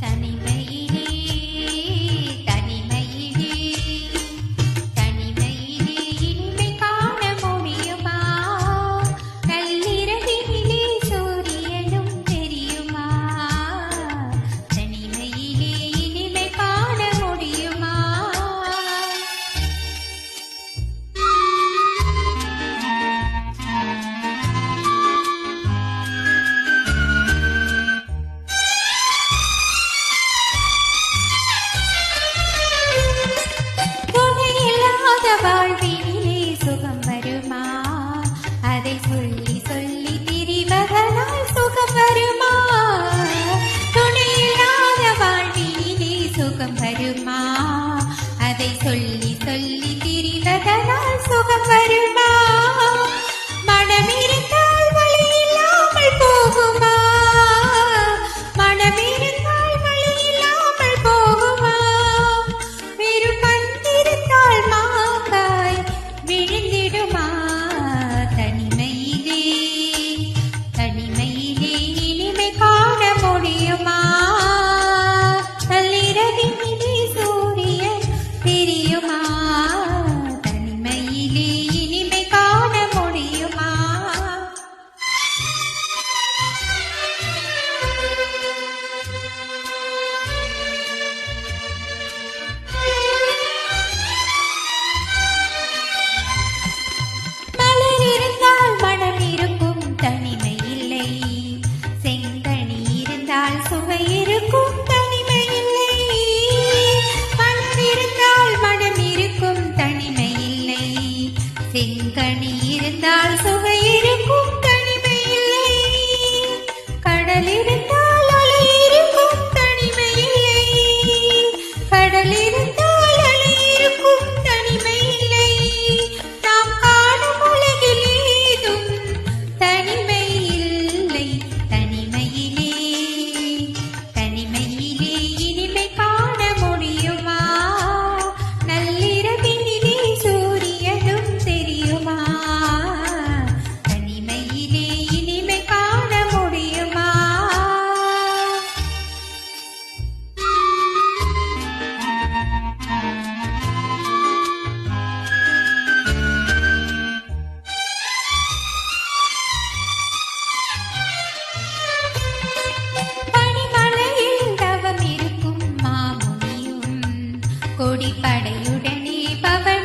தனிமை சொல்லி திரிவதனால் சுகம் வருமா மனமே செங்கனி இருந்தால் சுகையில் கொடிப்படையுடனே பவ